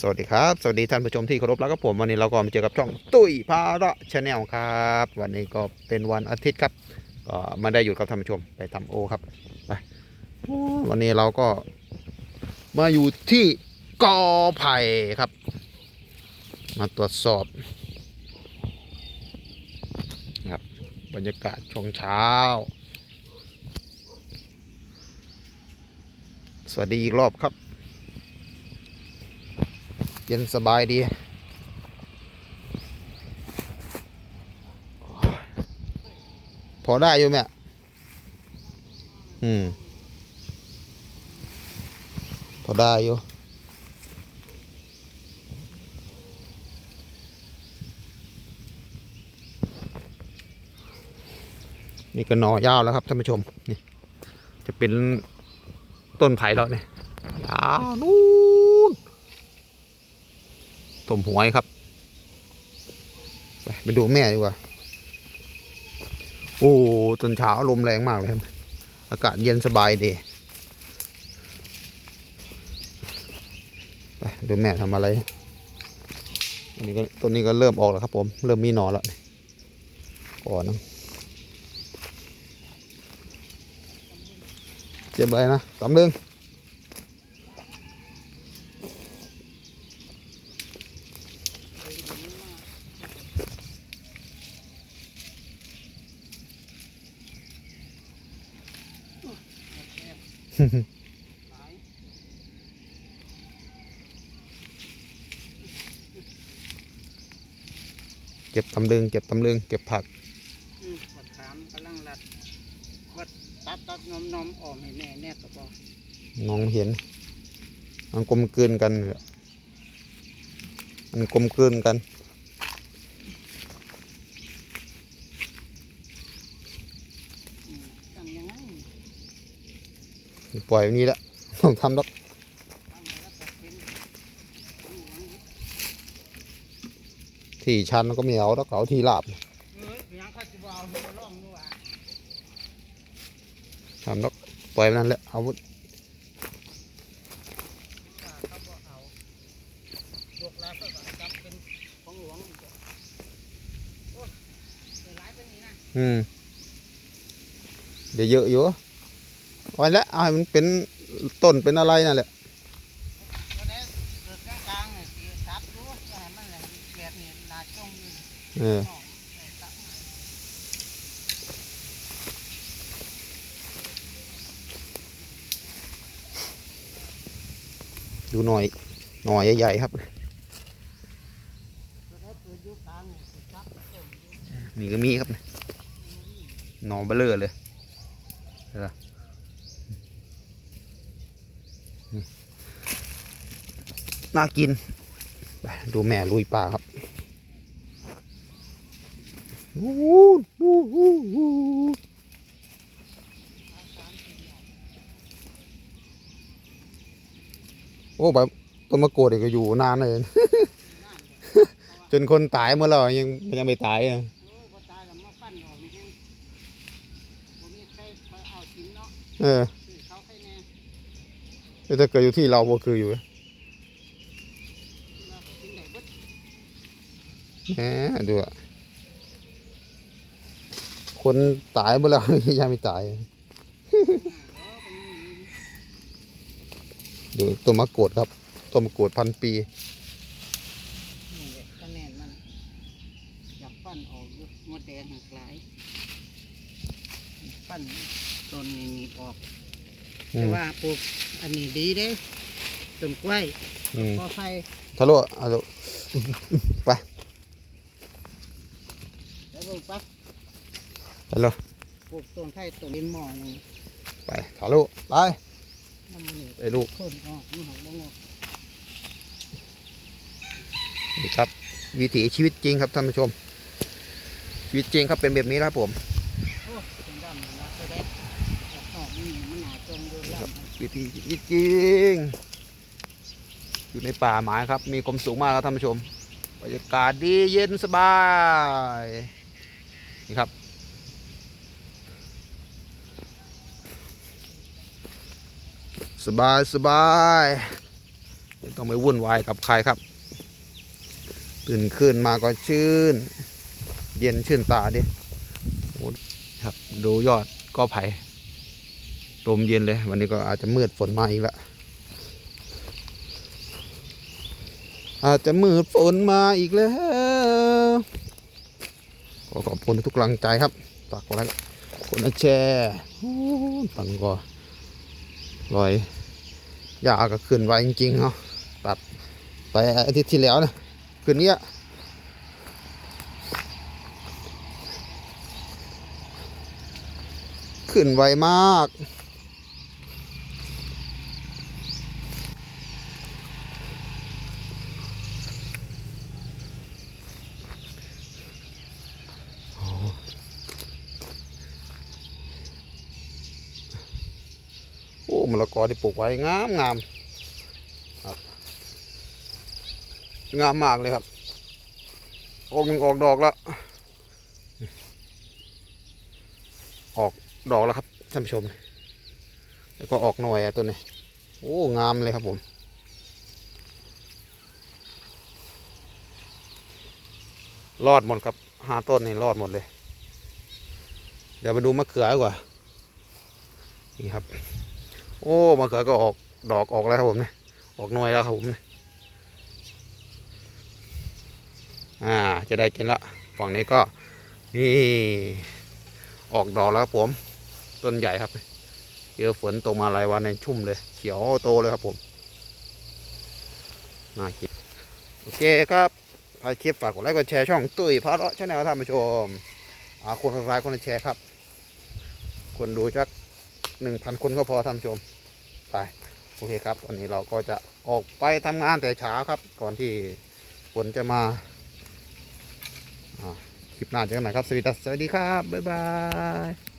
สวัสดีครับ สวัสดีท่านผู้ชมที่เคารพแล้วก็ผมวันนี้เราก็มาเจอกับช่องตุ้ยพาระชาแนลครับ วันนี้ก็เป็นวันอาทิตย์ครับก็มาได้อยู่กับท่านผู้ชมไปทำโอครับไปวันนี้เราก็มาอยู่ที่กอไผ่ครับ มาตรวจสอบครับบรรยากาศช่วงเช้า สวัสดีอีกรอบครับ ย็นสบายดี พอได้อยู่แม่อืม พอได้อยู่นี่ก็หนอยาวแล้วครับท่านผู้ชมนี่จะเป็นต้นไผ่แล้วเนี่ยยาวนู้ มหวยครับ ไปไปดูแม่ดีกว่า โอ้ตอนเช้าลมแรงมากเลยครับ อากาศเย็นสบายดีไปดูแม่ทำอะไรอันนี้ก็ต้นนี้ก็เริ่มออกแล้วครับ ผม เริ่มมีหนอนแล้วก่อนนะเจ็บอะไรนะตำลึง เก็บตำลึงเก็บตำลึงเก็บผักอืมบัดถามกำลังรัดวัดตัดตัดนมนมออกให้แน่แน่ก็บอกมองไม่เห็น มันกลมกลืนกันเลยมันกลมกลืนกัน อืมทำยังไง ปล่อยแบบนี้แหละต้องทำแล้วทำแล้วก็เป็นทำอย่างนี้ที่ชันก็ไม่เอาแล้วเอาที่ราบทำแล้วปล่อยนั้นแหละเอาหมดอืมเดี๋ยวเยอะอยู่ ไว้แล้วเอาให้มันเป็นต้นเป็นอะไรนั่นแหละก็ได้เกิดกลางๆเนี่ยสีซับรู้ก็ให้มันแหละแบบนี้นาจงอยู่เอดูหน่อยหน่อยใหญ่ๆครับก็ได้เกิดอยู่กลางเนี่ยสีซับต้นอยู่นี่ก็มีครับหน่อเบลอเลยเห็นปะนี่ น่ากินไปดูแม่ลุยป่าครับโอ้แบบต้นมะกรูดก็อยู่นานเลย จนคนตายเมื่อเรายังยังไม่ตายอะเออแต่ถ้าเกิดอยู่ที่เราก็คืออยู่ เราก็ทิ้งได้เบิด แหมดูอะคนตายเมื่อเรายังไม่ตาย ดูต้นมะกรูดครับต้นมะกรูดพันปีนี่แหละคะแนนมันอยากฟันออกอยู่มดแดงหักหลายฟันต้นนี้นี่ออกอืแต่มว่าปลูกอันนี้ดีเด้ต้นกล้วยอืมพอไฟทะลุเอาลุไปแล้วลูกปั๊บทะลุปลูกต้นไผ่ต้นลิ้นหมอนี่ไปทะลุไปน้ำมันนี่ไอ้ลูกต้นออกมันหักบ่งอกนี่ครับ วิถีชีวิตจริงครับท่านผู้ชม ชีวิตจริงครับเป็นแบบนี้ครับผม โอ้เป็นดำนะแสดงออกออกนี่มันหนาตรงโดนดำวิถีชีวิตจริง อยู่ในป่าไม้ครับ มีความสูงมากครับท่านผู้ชมบรรยากาศดีเย็นสบาย นี่ครับ สบายสบายไม่ต้องไปวุ่นวายกับใครครับ ตื่นขึ้นมาก็ชื่น เย็นชื่นตาดิครับ ดูยอดก็ไผ่ลมเย็นเลย วันนี้ก็อาจจะมืดฝนมาอีกแล้วอาจจะมืดฝนมาอีกแล้ว ขอขอบคุณทุกกำลังใจครับฝากกดไลค์กดแชร์ตังก็ลอยยาก็ขึ้นไวจริงๆเนาะตัดไปอาทิตย์ที่แล้วนะคืนนี้ขึ้นไวมาก มะละกอที่ปลูกไว้งามงามครับงามมากเลยครับ ออกนึงออกดอกแล้ว ออกดอกแล้วครับท่านผู้ชม แล้วก็ออกหน่อยอะตัวนี้ โอ้ งามเลยครับผมรอดหมดครับห้าต้นนี่รอดหมดเลย เดี๋ยวมาดูมะเขือดีกว่า นี่ครับ โอ้มะเขือก็ออกดอกออกแล้วครับผมเนี่ยออกหน่วยแล้วครับผมเนี่ยอ่า จะได้กินละฝั่งนี้ก็นี่ออกดอกแล้วครับผม ต้นใหญ่ครับเจอฝนตกมาหลายวันในชุ่มเลย เขียวโตเลยครับผมน่ากินโอเคครับถ่ายคลิปฝากกดไลค์กดแชร์ช่องตุ้ยพาเลาะชาแนลท่านผู้ชมอาคนฝากคนละแชร์ครับ คนดูจัก หนึ่งพันคนก็พอท่านชมไปโอเคครับ วันนี้เราก็จะออกไปทำงานแต่เช้าครับ ก่อนที่ฝนจะมาอ่าคลิปหน้าเจอกันใหม่ครับ สวัสดีครับบ๊ายบาย